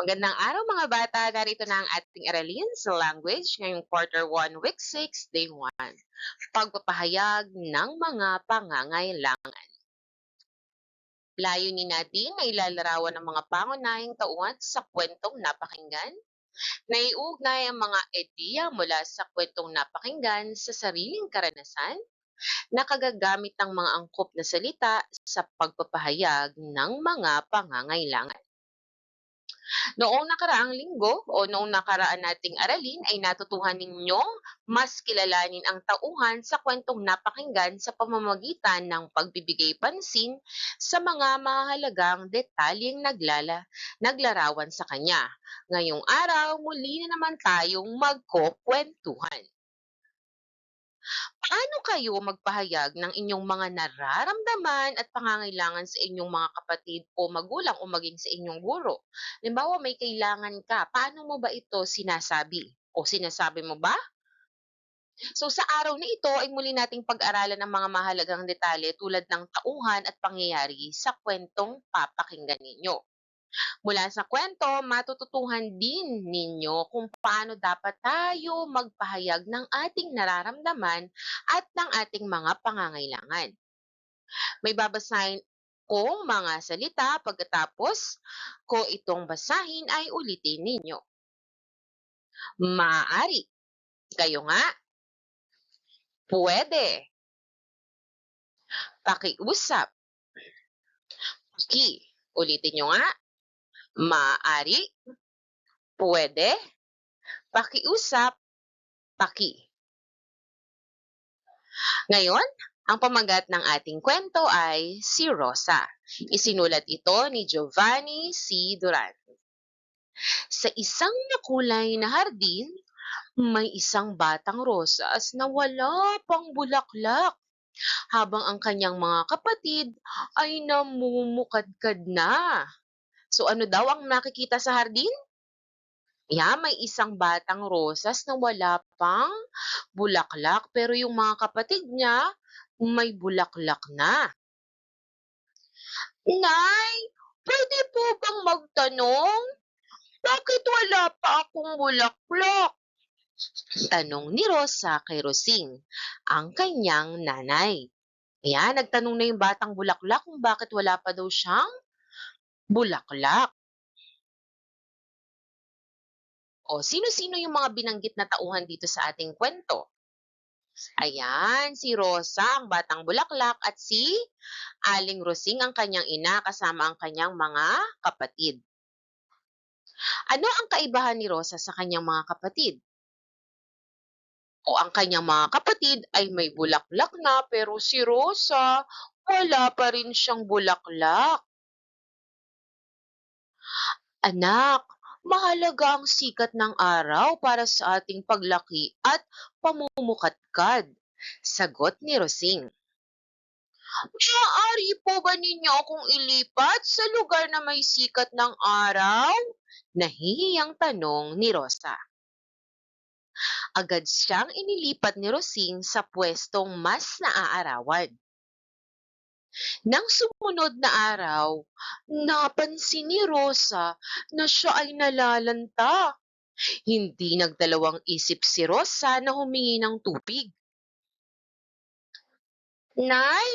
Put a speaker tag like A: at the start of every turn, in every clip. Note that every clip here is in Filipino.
A: Magandang araw mga bata. Narito na ang ating aralin sa language ngayong quarter 1, week 6, day 1. Pagpapahayag ng mga pangangailangan. Layunin natin na ilalarawan ng mga pangunahing tauhan sa kwentong napakinggan. Naiugnay ang mga ideya mula sa kwentong napakinggan sa sariling karanasan nakagagamit ng mga angkop na salita sa pagpapahayag ng mga pangangailangan. Noong nakaraang linggo o noong nakaraan nating aralin ay natutuhan ninyong mas kilalanin ang tauhan sa kwentong napakinggan sa pamamagitan ng pagbibigay pansin sa mga mahalagang detalyeng naglala, naglarawan sa kanya. Ngayong araw, muli na naman tayong magkukwentuhan. Paano kayo magpahayag ng inyong mga nararamdaman at pangangailangan sa inyong mga kapatid o magulang o maging sa inyong guro? Halimbawa, may kailangan ka, paano mo ba ito sinasabi? O sinasabi mo ba? So sa araw na ito ay muli nating pag-aralan ang mga mahalagang detalye tulad ng tauhan at pangyayari sa kwentong papakinggan ninyo. Mula sa kwento, matututuhan din ninyo kung paano dapat tayo magpahayag ng ating nararamdaman at ng ating mga pangangailangan. May babasahin kong mga salita pagkatapos ko itong basahin ay ulitin ninyo. Maaari. Kayo nga. Pwede. Pakiusap. Paki. Ulitin nyo nga. Maaari, pwede, pakiusap, paki. Ngayon, ang pamagat ng ating kwento ay si Rosa. Isinulat ito ni Giovanni C. Duran. Sa isang nakulay na hardin, may isang batang rosas na wala pang bulaklak habang ang kanyang mga kapatid ay namumukadkad na So ano daw ang nakikita sa hardin? Yeah, may isang batang rosas na wala pang bulaklak pero yung mga kapatid niya may bulaklak na. Nay, pwede po bang magtanong? Bakit wala pa akong bulaklak? Tanong ni Rosa kay Rosing, ang kanyang nanay. Ayan, nagtanong na yung batang bulaklak kung bakit wala pa daw siyang Bulaklak. O, sino-sino yung mga binanggit na tauhan dito sa ating kwento? Ayan, si Rosa, ang batang bulaklak, at si Aling Rosing, ang kanyang ina, kasama ang kanyang mga kapatid. Ano ang kaibahan ni Rosa sa kanyang mga kapatid? O ang kanyang mga kapatid ay may bulaklak na, pero si Rosa, wala pa rin siyang bulaklak. Anak, mahalaga ang sikat ng araw para sa ating paglaki at pamumukadkad, sagot ni Rosing. Maaari po ba ninyo akong ilipat sa lugar na may sikat ng araw? Nahihiyang tanong ni Rosa. Agad siyang inilipat ni Rosing sa pwestong mas naaarawan. Nang sumunod na araw, napansin ni Rosa na siya ay nalalanta. Hindi nagdalawang isip si Rosa na humingi ng tubig. Nay,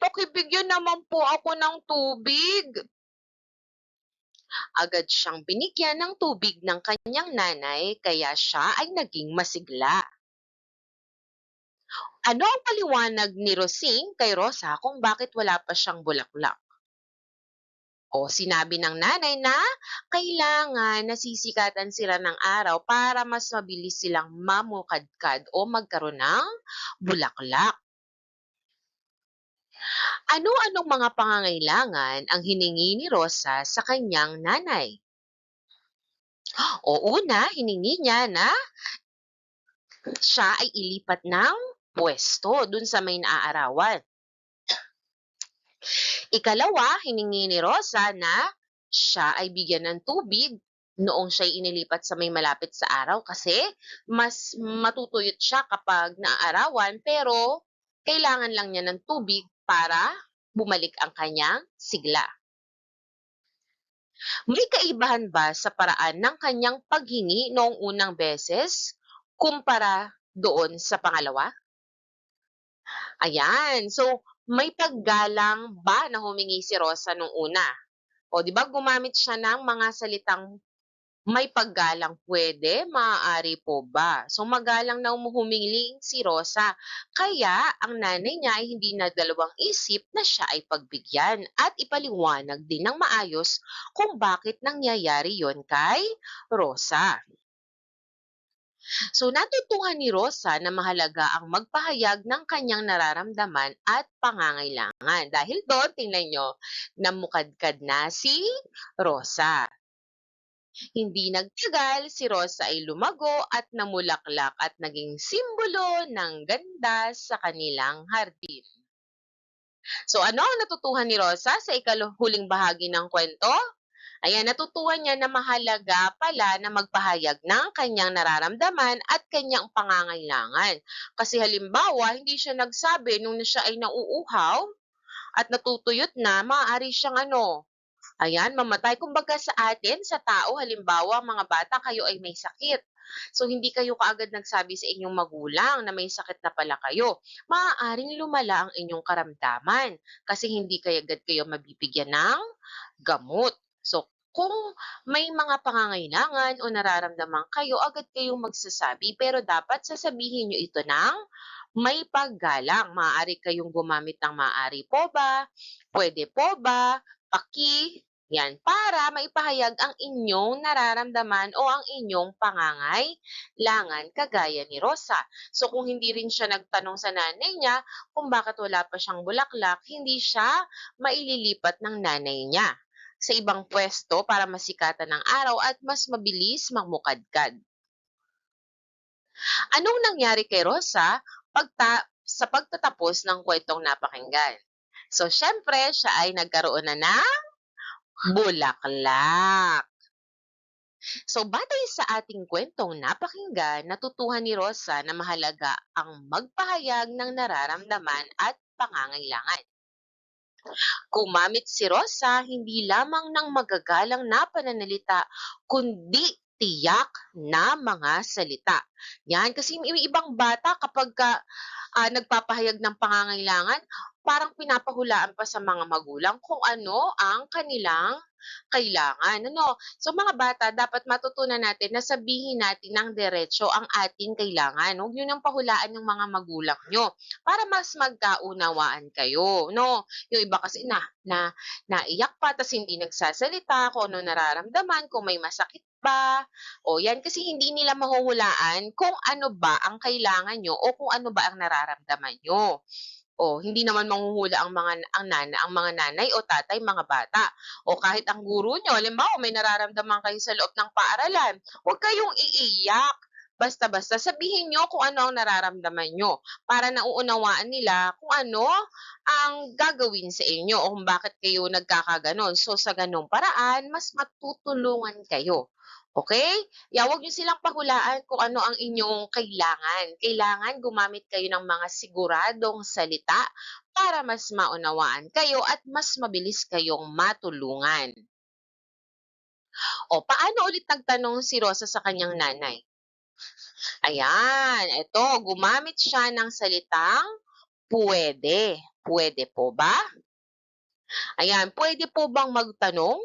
A: pakibigyan naman po ako ng tubig. Agad siyang binigyan ng tubig ng kanyang nanay kaya siya ay naging masigla. Ano ang paliwanag ni Rosing kay Rosa kung bakit wala pa siyang bulaklak? O sinabi ng nanay na kailangan nasisikatan sila ng araw para mas mabilis silang mamukadkad o magkaroon ng bulaklak. Ano-anong mga pangangailangan ang hiningi ni Rosa sa kanyang nanay? O una, hiningi niya na siya ay ilipat ng pwesto dun sa may naaarawan. Ikalawa, hiningi ni Rosa na siya ay bigyan ng tubig noong siya inilipat sa may malapit sa araw kasi mas matutuyot siya kapag naaarawan pero kailangan lang niya ng tubig para bumalik ang kanyang sigla. May kaibahan ba sa paraan ng kanyang paghingi noong unang beses kumpara doon sa pangalawa? Ayan, so may paggalang ba na humingi si Rosa nung una? O 'di ba gumamit siya ng mga salitang may paggalang, "Puwede, maaari po ba?" So magalang na humu humiling si Rosa, kaya ang nanay niya ay hindi nagdalawang isip na siya ay pagbigyan at ipaliwanag din ng maayos kung bakit nangyayari yon kay Rosa. So natutuhan ni Rosa na mahalaga ang magpahayag ng kanyang nararamdaman at pangangailangan. Dahil doon, tingnan niyo, namukadkad na si Rosa. Hindi nagtagal, si Rosa ay lumago at namulaklak at naging simbolo ng ganda sa kanilang hardin. So ano ang natutuhan ni Rosa sa ikahuling bahagi ng kwento? Ayan, natutuhan niya na mahalaga pala na magpahayag ng kanyang nararamdaman at kanyang pangangailangan. Kasi halimbawa, hindi siya nagsabi nung siya ay nauuhaw at natutuyot na, maaari siyang ano, ayan, mamatay. Kumbaga sa atin, sa tao, halimbawa, mga bata, kayo ay may sakit. So, hindi kayo kaagad nagsabi sa inyong magulang na may sakit na pala kayo. Maaaring lumala ang inyong karamdaman kasi hindi kayo agad kayo mabibigyan ng gamot. So, kung may mga pangangailangan o nararamdaman kayo, agad kayong magsasabi. Pero dapat sasabihin nyo ito ng may paggalang. Maaari kayong gumamit ng maaari po ba, pwede po ba, paki, yan, para maipahayag ang inyong nararamdaman o ang inyong pangangailangan kagaya ni Rosa. So kung hindi rin siya nagtanong sa nanay niya kung bakit wala pa siyang bulaklak, hindi siya maililipat ng nanay niya sa ibang pwesto para masikatan ng araw at mas mabilis magmukadkad. Anong nangyari kay Rosa pagta sa pagtatapos ng kwentong napakinggan? So, syempre, siya ay nagkaroon na ng bulaklak. So, batay sa ating kwentong napakinggan, natutuhan ni Rosa na mahalaga ang magpahayag ng nararamdaman at pangangailangan. Gumamit si Rosa hindi lamang ng magagalang na pananalita, kundi tiyak na mga salita. Yan, kasi may ibang bata kapag ka, ah, nagpapahayag ng pangangailangan, parang pinapahulaan pa sa mga magulang kung ano ang kanilang kailangan. Ano? So mga bata, dapat matutunan natin na sabihin natin ng diretso ang ating kailangan. Huwag nyo nang pahulaan ng mga magulang nyo para mas magkaunawaan kayo. No? Yung iba kasi na, na naiyak pa tas hindi nagsasalita kung ano nararamdaman, kung may masakit ba. O yan, kasi hindi nila mahuhulaan kung ano ba ang kailangan nyo o kung ano ba ang nararamdaman nyo. O hindi naman manghuhula ang mga ang nana ang mga nanay o tatay, mga bata. O kahit ang guro niyo, halimbawa may nararamdaman kayo sa loob ng paaralan, huwag kayong iiyak. Basta-basta sabihin niyo kung ano ang nararamdaman niyo para nauunawaan nila kung ano ang gagawin sa inyo o kung bakit kayo nagkakagano'n. So sa gano'ng paraan, mas matutulungan kayo. Okay? Yeah, huwag niyo silang pahulaan kung ano ang inyong kailangan. Kailangan gumamit kayo ng mga siguradong salita para mas maunawaan kayo at mas mabilis kayong matulungan. O, paano ulit nagtanong si Rosa sa kanyang nanay? Ayan, ito, gumamit siya ng salitang pwede. Pwede po ba? Ayan, pwede po bang magtanong?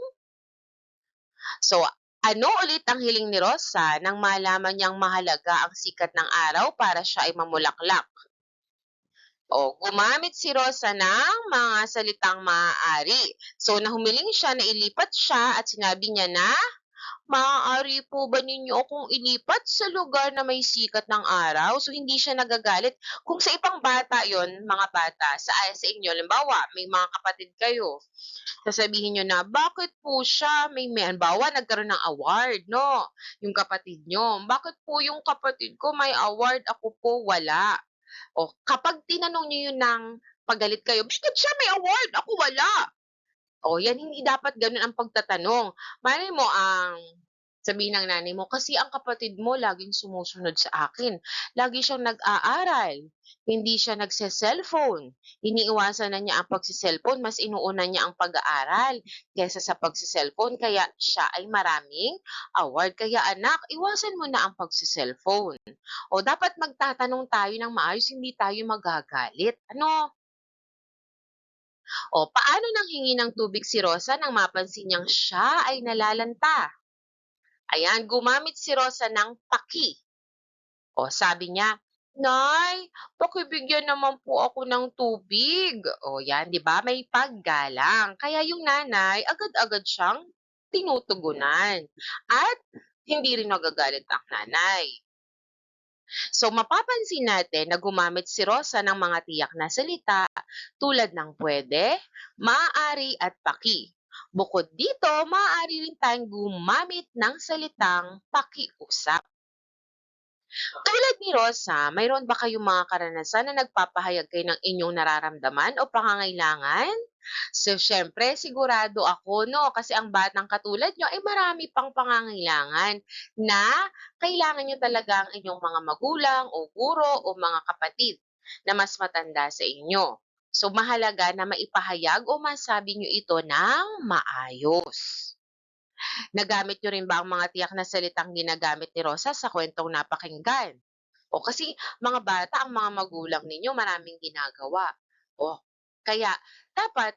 A: So, ano ulit ang hiling ni Rosa nang malaman niyang mahalaga ang sikat ng araw para siya ay mamulaklak? O, gumamit si Rosa ng mga salitang maaari. So, nahumiling siya na ilipat siya at sinabi niya na, Maaari po ba ninyo akong ilipat sa lugar na may sikat ng araw? So, hindi siya nagagalit. Kung sa ibang bata yon mga bata, sa, sa inyo, limbawa, may mga kapatid kayo, sasabihin nyo na, bakit po siya may, may halimbawa, nagkaroon ng award, no? Yung kapatid nyo, bakit po yung kapatid ko may award, ako po wala? O, kapag tinanong nyo yun ng pagalit kayo, bakit siya may award, ako wala? O, yan hindi dapat gano'n ang pagtatanong. Malay mo ang Sabihin ng nanay mo, "Kasi ang kapatid mo laging sumusunod sa akin, lagi siyang nag-aaral, hindi siya nagse-cellphone, iniiwasan na niya ang pagse-cellphone, mas inuuna niya ang pag-aaral kaysa sa pagse-cellphone kaya siya ay maraming award. Kaya anak, iwasan mo na ang pagse-cellphone. O dapat magtatanong tayo ng maayos, hindi tayo magagalit." Ano? O paano nanghingi ng tubig si Rosa nang mapansin niyang siya ay nalalanta? Ayan, gumamit si Rosa ng paki. O sabi niya, Nay, pakibigyan naman po ako ng tubig. O yan, di ba? May paggalang. Kaya yung nanay, agad-agad siyang tinutugunan. At hindi rin nagagalit ang nanay. So mapapansin natin na gumamit si Rosa ng mga tiyak na salita tulad ng pwede, maaari at paki. Bukod dito, maaari rin tayong gumamit ng salitang pakiusap. Tulad ni Rosa, mayroon ba kayong mga karanasan na nagpapahayag kayo ng inyong nararamdaman o pangangailangan? So, syempre, sigurado ako, no? Kasi ang batang katulad nyo ay marami pang pangangailangan na kailangan nyo talaga ang inyong mga magulang o guro o mga kapatid na mas matanda sa inyo. So, mahalaga na maipahayag o masabi nyo ito ng maayos. Nagamit nyo rin ba ang mga tiyak na salitang ginagamit ni Rosa sa kwentong napakinggan? O kasi mga bata, ang mga magulang ninyo maraming ginagawa. O, kaya dapat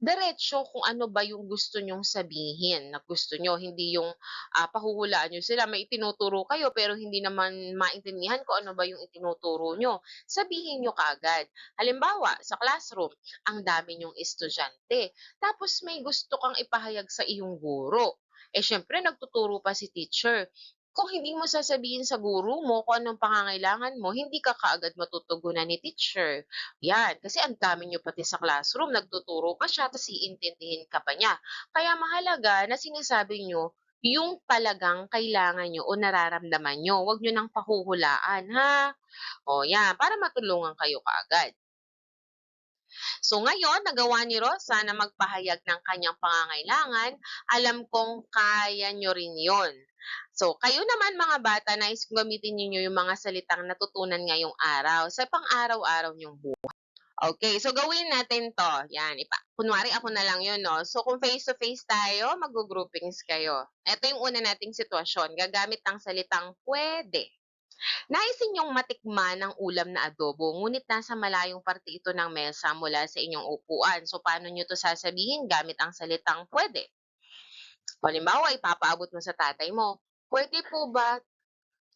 A: diretso kung ano ba yung gusto nyong sabihin na gusto nyo, hindi yung ah, pahuhulaan nyo sila. May itinuturo kayo pero hindi naman maintindihan kung ano ba yung itinuturo nyo. Sabihin nyo kaagad. Halimbawa, sa classroom, ang dami nyong estudyante. Tapos may gusto kang ipahayag sa iyong guro. Eh, syempre, nagtuturo pa si teacher. Kung hindi mo sasabihin sa guro mo kung anong pangangailangan mo, hindi ka kaagad matutugunan ni teacher. Yan, kasi ang dami nyo pati sa classroom, nagtuturo pa siya, tapos iintindihin ka pa niya. Kaya mahalaga na sinasabi nyo yung talagang kailangan nyo o nararamdaman nyo. Huwag nyo nang pahuhulaan, ha? O yan, para matulungan kayo kaagad. So ngayon, nagawa ni Rosa na magpahayag ng kanyang pangangailangan. Alam kong kaya nyo rin yon. So, kayo naman mga bata, nais kong gamitin ninyo yung mga salitang natutunan ngayong araw sa pang-araw-araw nyong buhay. Okay, so gawin natin to. Yan, ipa kunwari ako na lang yun, no? So, kung face-to-face tayo, mag-groupings kayo. Ito yung una nating sitwasyon. Gagamit ng salitang pwede. Nais inyong matikman ng ulam na adobo, ngunit nasa malayong parte ito ng mesa mula sa inyong upuan. So, paano nyo to sasabihin gamit ang salitang pwede? Halimbawa, ipapaabot mo sa tatay mo, pwede po ba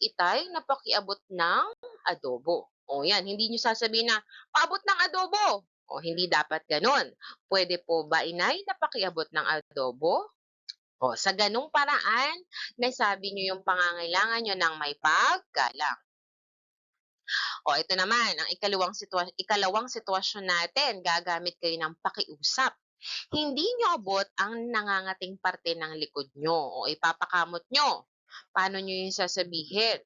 A: itay na pakiabot ng adobo? O yan, hindi nyo sasabihin na, paabot ng adobo. O hindi dapat ganon. Pwede po ba inay na pakiabot ng adobo? O sa ganong paraan, nasabi nyo yung pangangailangan nyo ng may paggalang. O ito naman, ang ikalawang, sitwa- ikalawang sitwasyon natin, gagamit kayo ng pakiusap. Hindi nyo abot ang nangangating parte ng likod nyo o ipapakamot nyo. Paano nyo yung sasabihin?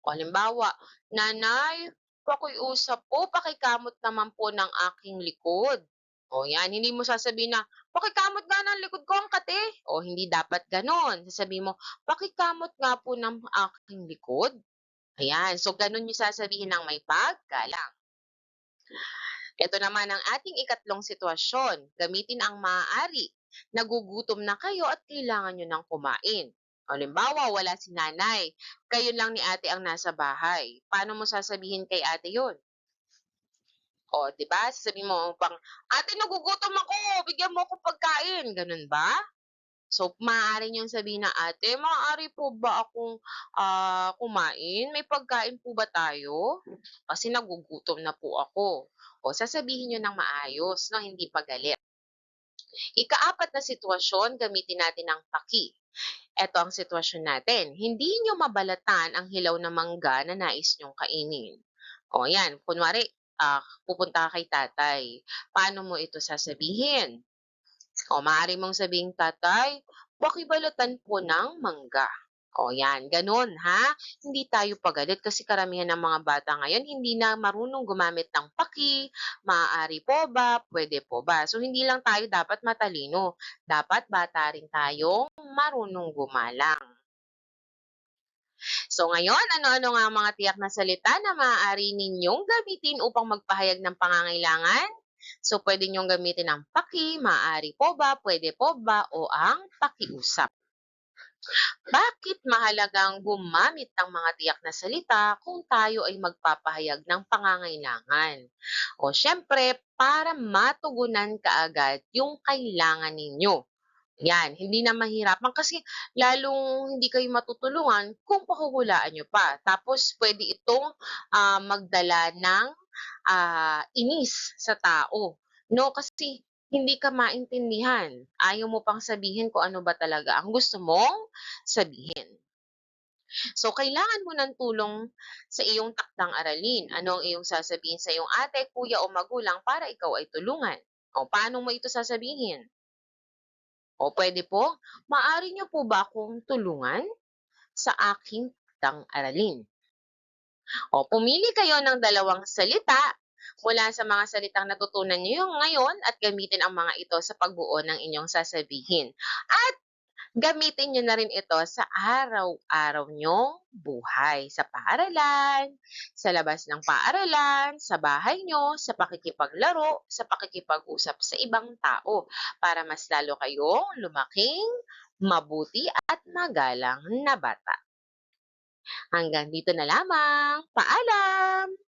A: O halimbawa, Nanay, pakiusap po, pakikamot naman po ng aking likod. O yan, hindi mo sasabihin na, pakikamot nga ng likod ko ang kate. O hindi dapat ganon. Sasabihin mo, pakikamot nga po ng aking likod. Ayan, so ganon yung sasabihin ng may paggalang. Ito naman ang ating ikatlong sitwasyon. Gamitin ang maaari. Nagugutom na kayo at kailangan nyo ng kumain. Halimbawa, wala si nanay. Kayo lang ni ate ang nasa bahay. Paano mo sasabihin kay ate yon? O, di ba? Sasabihin mo pang, ate, nagugutom ako. Bigyan mo ako pagkain. Ganun ba? So, maaari niyong sabihin na, ate, maaari po ba akong ah, kumain? May pagkain po ba tayo? Kasi nagugutom na po ako. O, sasabihin niyo ng maayos, no? hindi pagalit. Ikaapat na sitwasyon, gamitin natin ang paki. Ito ang sitwasyon natin. Hindi nyo mabalatan ang hilaw na mangga na nais nyong kainin. O yan, kunwari, ah, pupunta ka kay tatay. Paano mo ito sasabihin? O maaari mong sabihin, tatay, pakibalatan po ng mangga. O yan, gano'n ha. Hindi tayo pagalit kasi karamihan ng mga bata ngayon hindi na marunong gumamit ng paki, maaari po ba, puwede po ba. So hindi lang tayo dapat matalino, dapat bata rin tayong marunong gumalang. So ngayon, ano-ano nga ang mga tiyak na salita na maaari ninyong gamitin upang magpahayag ng pangangailangan? So puwede niyong gamitin ang paki, maaari po ba, puwede po ba, o ang pakiusap. Bakit mahalagang gumamit ng mga tiyak na salita kung tayo ay magpapahayag ng pangangailangan? O siyempre, para matugunan kaagad yung kailangan ninyo. Yan, hindi na mahirapan kasi lalong hindi kayo matutulungan kung pahuhulaan niyo pa. Tapos puwede itong, ah, magdala ng, ah, inis sa tao, 'no? Kasi hindi ka maintindihan, ayaw mo pang sabihin kung ano ba talaga ang gusto mong sabihin. So kailangan mo ng tulong sa iyong takdang aralin. Ano ang iyong sasabihin sa iyong ate, kuya o magulang para ikaw ay tulungan? O paano mo ito sasabihin? O puwede po, "Maaari niyo po ba akong tulungan sa aking takdang aralin?" O pumili kayo ng dalawang salita mula sa mga salitang natutunan niyo ngayon at gamitin ang mga ito sa pagbuo ng inyong sasabihin. At gamitin niyo na rin ito sa araw-araw niyong buhay, sa paaralan, sa labas ng paaralan, sa bahay niyo, sa pakikipaglaro, sa pakikipag-usap sa ibang tao, para mas lalo kayong lumaking mabuti at magalang na bata. Hanggang dito na lamang, paalam.